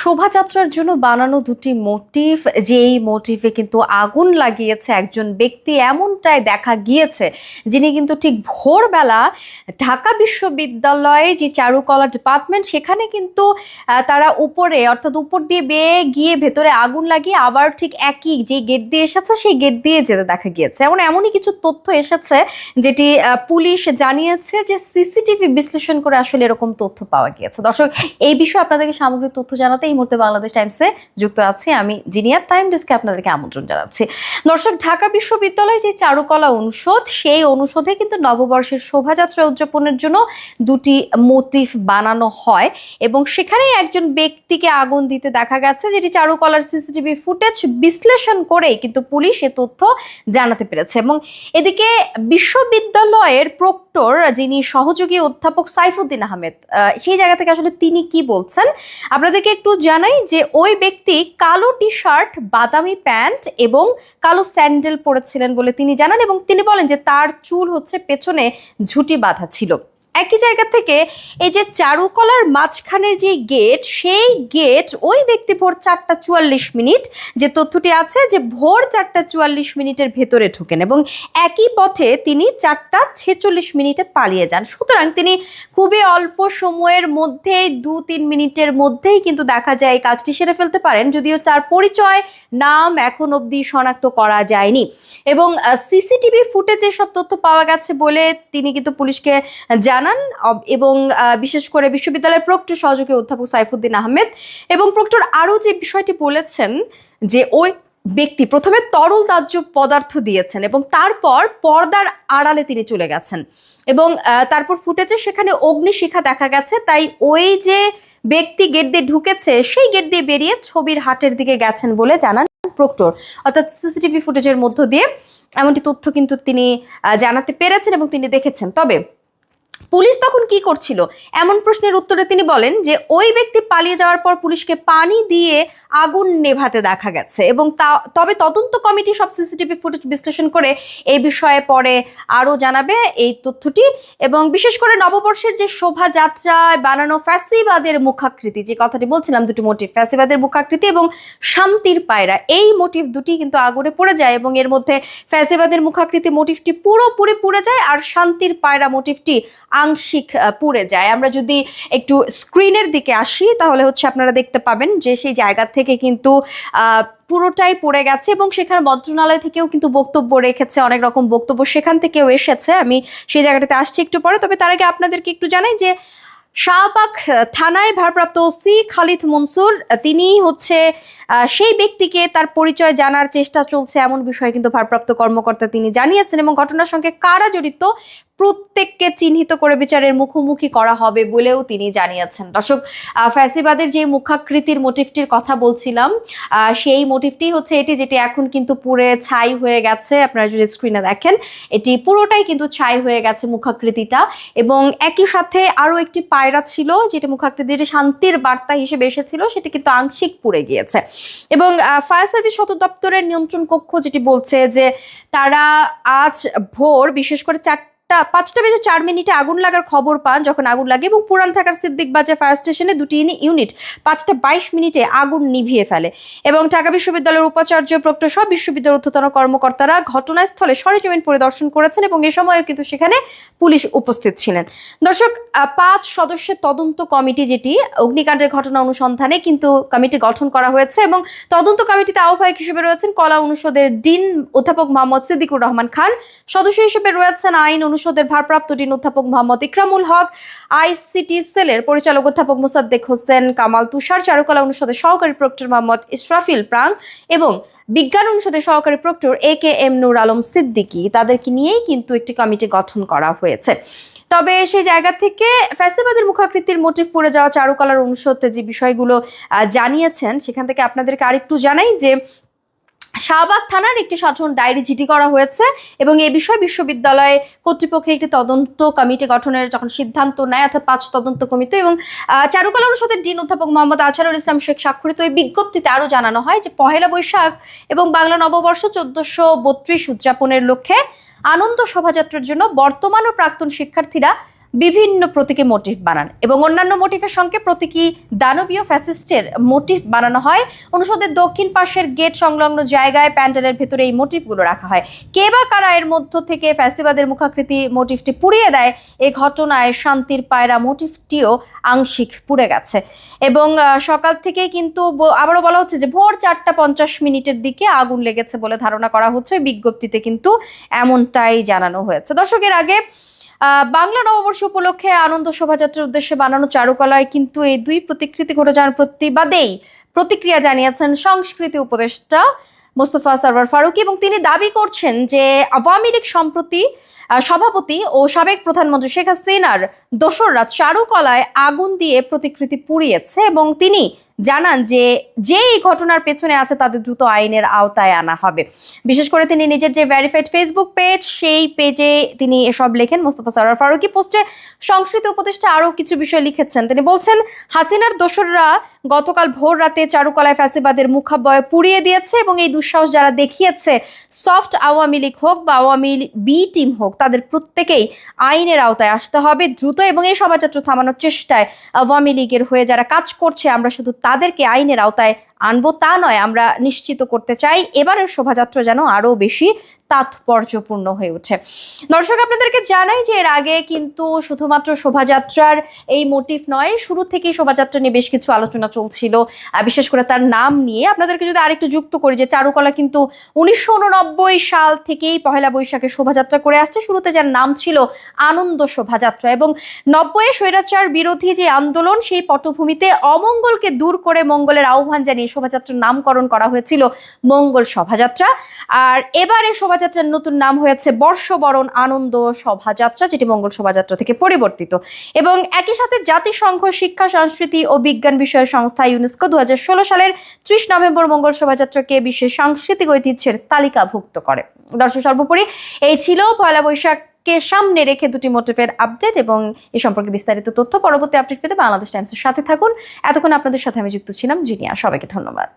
শোভাযাত্রার জন্য বানানো দুটি মোটিভ যেই মোটিভে কিন্তু আগুন লাগিয়েছে একজন ব্যক্তি, এমনটাই দেখা গিয়েছে, যিনি কিন্তু ঠিক ভোরবেলা ঢাকা বিশ্ববিদ্যালয়ে যে চারুকলা ডিপার্টমেন্ট সেখানে কিন্তু তারা উপরে, অর্থাৎ উপর দিয়ে বেয়ে গিয়ে ভেতরে আগুন লাগিয়ে আবার ঠিক একই যে গেট দিয়ে এসেছে, সেই গেট দিয়ে যেতে দেখা গিয়েছে। এমন, এমনই কিছু তথ্য এসেছে, যেটি পুলিশ জানিয়েছে যে সিসিটিভি বিশ্লেষণ করে আসলে এরকম তথ্য পাওয়া গিয়েছে। দর্শক, এই বিষয়ে আপনাদেরকে সামগ্রিক তথ্য জানাতে এই মুহূর্তে বাংলাদেশ টাইমসে যুক্ত আছি আমি জিনিয়ার টাইম ডেস্কে আপনাদেরকে আমন্ত্রণ জানাচ্ছি। দর্শক ঢাকা বিশ্ববিদ্যালয়ে যে চারুকলা অনুষদ সেই অনুষদে কিন্তু নববর্ষের শোভাযাত্রা উদযাপনের জন্য দুটি মোটিভ বানানো হয় এবং সেখানেই একজন ব্যক্তিকে আগুন দিতে দেখা গেছে যেটি চারুকলার সিসিটিভি ফুটেজ বিশ্লেষণ করেই কিন্তু পুলিশ এ তথ্য জানাতে পেরেছে এবং এদিকে বিশ্ববিদ্যালয়ের প্রক্টর যিনি সহযোগী অধ্যাপক সাইফুদ্দিন আহমেদ আহ, সেই জায়গা থেকে আসলে তিনি কি বলছেন? আপনাদেরকে একটু জানাই যে ওই ব্যক্তি কালো টি শার্ট বাদামি প্যান্ট এবং কালো স্যান্ডেল পরেছিলেন বলে তিনি জানান এবং তিনি বলেন যে তার চুল হচ্ছে পেছনে ঝুটি বাঁধা ছিল। একই জায়গা থেকে এই যে চারুকলার মাঝখানের যে গেট, সেই গেট ওই ব্যক্তি ভোর চারটা চুয়াল্লিশ মিনিট যে তথ্যটি আছে যে ভোর চারটা চুয়াল্লিশ মিনিটের ভেতরে ঢোকেন এবং একই পথে তিনি চারটা ছেচল্লিশ মিনিটে পালিয়ে যান। সুতরাং তিনি খুবই অল্প সময়ের মধ্যেই দু তিন মিনিটের মধ্যেই কিন্তু দেখা যায় এই কাজটি সেরে ফেলতে পারেন, যদিও তার পরিচয়, নাম এখন অবধি শনাক্ত করা যায়নি এবং সিসিটিভি ফুটেজে সব তথ্য পাওয়া গেছে বলে তিনি কিন্তু পুলিশকে জানান এবং বিশেষ করে বিশ্ববিদ্যালয়ের প্রক্টর সহযোগী অধ্যাপক সাইফুদ্দিন আহমেদ এবং প্রক্টর আরও যে বিষয়টি বলেছেন যে ওই ব্যক্তি প্রথমে তরল দাহ্য পদার্থ দিয়েছেন এবং তারপর পর্দার আড়ালে তিনি চলে গেছেন এবং তারপর ফুটেছে সেখানে অগ্নিশিখা দেখা গেছে। তাই ওই যে ব্যক্তি গেট দিয়ে ঢুকেছে, সেই গেট দিয়ে বেরিয়ে ছবির হাটের দিকে গেছেন বলে জানান প্রক্টর। অর্থাৎ সিসিটিভি ফুটেজের মধ্য দিয়ে এমনটি তথ্য কিন্তু তিনি জানাতে পেরেছেন এবং তিনি দেখেছেন। তবে পুলিশ তখন কি করছিল? এমন প্রশ্নের উত্তরে তিনি বলেন যে, ওই ব্যক্তি পালিয়ে যাওয়ার পর পুলিশকে পানি দিয়ে আগুন নেভাতে দেখা গেছে এবং তা, তবে তদন্ত কমিটি সব সিসিটিভি ফুটেজ বিশ্লেষণ করে এই বিষয়ে পরে আরও জানাবে এই তথ্যটি এবং বিশেষ করে নববর্ষের যে শোভাযাত্রায় বানানো ফ্যাসিবাদের মুখাকৃতি, যে কথাটি বলছিলাম দুটি মোটিভ ফ্যাসিবাদের মুখাকৃতি এবং শান্তির পায়রা, এই মোটিভ দুটি কিন্তু আগুনে পড়ে যায় এবং এর মধ্যে ফ্যাসিবাদের মুখাকৃতি মোটিভটি পুরোপুরি পুড়ে যায় আর শান্তির পায়রা মোটিভটি আংশিক পুড়ে যায়। আমরা যদি একটু স্ক্রিনের দিকে আসি, তাহলে হচ্ছে আপনারা দেখতে পাবেন যে সেই জায়গা থেকে কিন্তু পুরোটাই পড়ে গেছে এবং সেখানে মন্ত্রণালয় থেকেও কিন্তু বক্তব্য রেখেছে, অনেক রকম বক্তব্য সেখান থেকেও এসেছে। আমি সেই জায়গাটাতে আসছি একটু পরে। তবে তার আগে আপনাদেরকে একটু জানাই যে শাহবাগ থানায় ভারপ্রাপ্ত ওসি খালিদ মনসুর, তিনি হচ্ছে সেই ব্যক্তিকে তার পরিচয় জানার চেষ্টা চলছে। এমন বিষয়ে কিন্তু ভারপ্রাপ্ত কর্মকর্তা তিনি জানিয়েছেন এবং ঘটনার সঙ্গে কারা জড়িত প্রত্যেককে চিহ্নিত করে বিচারের মুখোমুখি করা হবে বলেও তিনি জানিয়েছেন। দর্শক ফ্যাসিবাদের যে মুখাকৃতির মোটিভটির কথা বলছিলাম সেই মোটিভটি হচ্ছে এটি যেটি এখন কিন্তু পুরে ছাই হয়ে গেছে। আপনারা যদি স্ক্রিনে দেখেন, এটি পুরোটাই কিন্তু ছাই হয়ে গেছে মুখাকৃতিটা এবং একই সাথে আরও একটি পায়রা ছিল যেটি মুখাকৃতি, যেটি শান্তির বার্তা হিসেবে এসেছিল, সেটি কিন্তু আংশিক পুড়ে গিয়েছে। এবং ফায়ার সার্ভিস সদর দপ্তরের নিয়ন্ত্রণ কক্ষ যেটি বলছে যে তারা আজ ভোর বিশেষ করে চারটা পাঁচটা বেজে চার মিনিটে আগুন লাগার খবর পান যখন আগুন লাগে এবং পুরান ঢাকার সিদ্দিক বাজার ফায়ার স্টেশনে দুটি ইউনিট পাঁচটা বাইশ মিনিটে আগুন নিভিয়ে ফেলে এবং ঢাকা বিশ্ববিদ্যালয়ের উপাচার্য প্রক্টর সহ বিশ্ববিদ্যালয়ের ঊর্ধ্বতন কর্মকর্তারা ঘটনাস্থলে সরেজমিন পরিদর্শন করেছেন এবং এ সময়ও কিন্তু সেখানে পুলিশ উপস্থিত ছিলেন। দর্শক পাঁচ সদস্যের তদন্ত কমিটি যেটি, অগ্নিকাণ্ডের ঘটনা অনুসন্ধানে কিন্তু কমিটি গঠন করা হয়েছে এবং তদন্ত কমিটিতে আহ্বায়ক হিসেবে রয়েছেন কলা অনুষদের ডিন অধ্যাপক মোহাম্মদ সিদ্দিকুর রহমান খান। সদস্য হিসেবে রয়েছেন আইন অনুষদের ভারপ্রাপ্ত ডিন অধ্যাপক মোহাম্মদ ইকরামুল হক, আইসিটি সেলের পরিচালক অধ্যাপক মুসাদ্দেক হোসেন, কামাল তুষার চারুকলা অনুষদের সহকারী প্রক্টর মোহাম্মদ ইসরাফিল প্রাং এবং বিজ্ঞান অনুষদের সহকারী proctor A K M Nur Alam Siddiqui. তাদেরকে নিয়েই কিন্তু একটি কমিটি গঠন করা হয়েছে। তবে সেই জায়গা থেকে ফ্যাসিবাদের মুখাকৃতির মোটিভ পড়ে যাওয়া চারুকলার অনুষদ যে বিষয়গুলো জানিয়েছেন, সেখান থেকে আপনাদেরকে আরেকটু জানাই যে শাহবাগ থানার একটি সাধারণ ডায়েরি জিডি করা হয়েছে এবং এ বিষয়ে বিশ্ববিদ্যালয় কর্তৃপক্ষের একটি তদন্ত কমিটি গঠনের যখন সিদ্ধান্ত নেয়, অর্থাৎ পাঁচ তদন্ত কমিটি এবং চারুকলা অনুষদের ডিন অধ্যাপক মোহাম্মদ আচারুল ইসলাম শেখ স্বাক্ষরিত এই বিজ্ঞপ্তিতে আরও জানানো হয় যে পহেলা বৈশাখ এবং বাংলা নববর্ষ চোদ্দশো বত্রিশ উদযাপনের লক্ষ্যে আনন্দ শোভাযাত্রার জন্য বর্তমান ও প্রাক্তন শিক্ষার্থীরা বিভিন্ন প্রতীকে মোটিভ বানান এবং অন্যান্য মোটিফের সঙ্গে প্রতীকী দানবীয় ফ্যাসিস্টের মোটিভ বানানো হয়। অনুষদের দক্ষিণ পাশের গেট সংলগ্ন জায়গায় প্যান্ডেলের ভেতরে এই মোটিভগুলো রাখা হয়। কে বা কারা এর মধ্য থেকে ফ্যাসিবাদের মুখাকৃতি মোটিভটি পুড়িয়ে দেয়, এ ঘটনায় শান্তির পায়রা মোটিভটিও আংশিক পুড়ে গেছে। এবং সকাল থেকে কিন্তু আবারও বলা হচ্ছে যে ভোর চারটা পঞ্চাশ মিনিটের দিকে আগুন লেগেছে বলে ধারণা করা হচ্ছে। বিজ্ঞপ্তিতে কিন্তু এমনটাই জানানো হয়েছে। দর্শকের আগে বাংলা নববর্ষ উপলক্ষে আনন্দ শোভাযাত্রার উদ্দেশ্যে বানানো চারুকলায় কিন্তু এই দুই প্রতিকৃতি ঘটে যাওয়ার প্রতিবাদেই প্রতিক্রিয়া জানিয়েছেন সংস্কৃতি উপদেষ্টা মোস্তফা সরওয়ার ফারুকী এবং তিনি দাবি করছেন যে আওয়ামী লীগ সম্প্রতি সভাপতি ও সাবেক প্রধানমন্ত্রী শেখ হাসিনার দোসররা চারুকলায় আগুন দিয়ে প্রতিকৃতি পুড়িয়েছে এবং তিনি জানান যে যে এই ঘটনার পেছনে আছে তাদের দ্রুত আইনের আওতায় আনা হবে। বিশেষ করে তিনি নিজের যে ভ্যারিফাইড ফেসবুক পেজ সেই পেজে তিনি এসব লেখেন। মোস্তফা সরার ফারুকি পোস্টে সংস্কৃত উপদেষ্টা আরও কিছু বিষয় লিখেছেন। তিনি বলছেন, হাসিনার দোসররা গতকাল ভোর রাতে চারুকলায় ফ্যাসিবাদের মুখাব্যয় পুড়িয়ে দিয়েছে এবং এই দুঃসাহস যারা দেখিয়েছে, সফট আওয়ামী লীগ হোক বা আওয়ামী বি টিম হোক, তাদের প্রত্যেকেই আইনের আওতায় আসতে হবে দ্রুত এবং এই শোভাযাত্রা থামানোর চেষ্টায় আওয়ামী লীগের হয়ে যারা কাজ করছে, আমরা শুধু তাদেরকে আইনের আওতায় আনব তা নয়, আমরা নিশ্চিত করতে চাই এবারের শোভাযাত্রা যেন আরও বেশি তাৎপর্যপূর্ণ হয়ে ওঠে। দর্শক, আপনাদেরকে জানাই যে এর আগে কিন্তু শুধুমাত্র শোভাযাত্রার এই মোটিভ নয়, শুরু থেকেই শোভাযাত্রা নিয়ে বেশ কিছু আলোচনা চলছিল। বিশেষ করে তার নাম নিয়ে আপনাদেরকে যদি আরেকটু যুক্ত করি যে চারুকলা কিন্তু উনিশশো উননব্বই সাল থেকেই পহেলা বৈশাখে শোভাযাত্রা করে আসছে। শুরুতে যার নাম ছিল আনন্দ শোভাযাত্রা এবং নব্বই স্বৈরাচার বিরোধী যে আন্দোলন সেই পটভূমিতে অমঙ্গলকে দূর করে মঙ্গলের আহ্বান জানিয়ে শোভাযাত্রার নামকরণ করা হয়েছিল মঙ্গল শোভাযাত্রা। আর এবারে শোভাযাত্রার নতুন নাম হয়েছে বর্ষবরণ আনন্দ শোভাযাত্রা, যেটি মঙ্গল শোভাযাত্রা থেকে পরিবর্তিত। এবং একই সাথে জাতিসংঘ শিক্ষা, সংস্কৃতি ও বিজ্ঞান বিষয় সংস্থা ইউনেস্কো দু হাজার ষোলো সালের ত্রিশ নভেম্বর মঙ্গল শোভাযাত্রাকে বিশ্বের সাংস্কৃতিক ঐতিহ্যের তালিকাভুক্ত করে। দর্শক, সর্বোপরি এই ছিল পয়লা বৈশাখকে সামনে রেখে দুটি মোটিভের আপডেট এবং এ সম্পর্কে বিস্তারিত তথ্য পরবর্তী আপডেট পেতে বাংলাদেশ টাইমসের সাথে থাকুন। এতক্ষণ আপনাদের সাথে আমি যুক্ত ছিলাম জিনিয়া। সবাইকে ধন্যবাদ।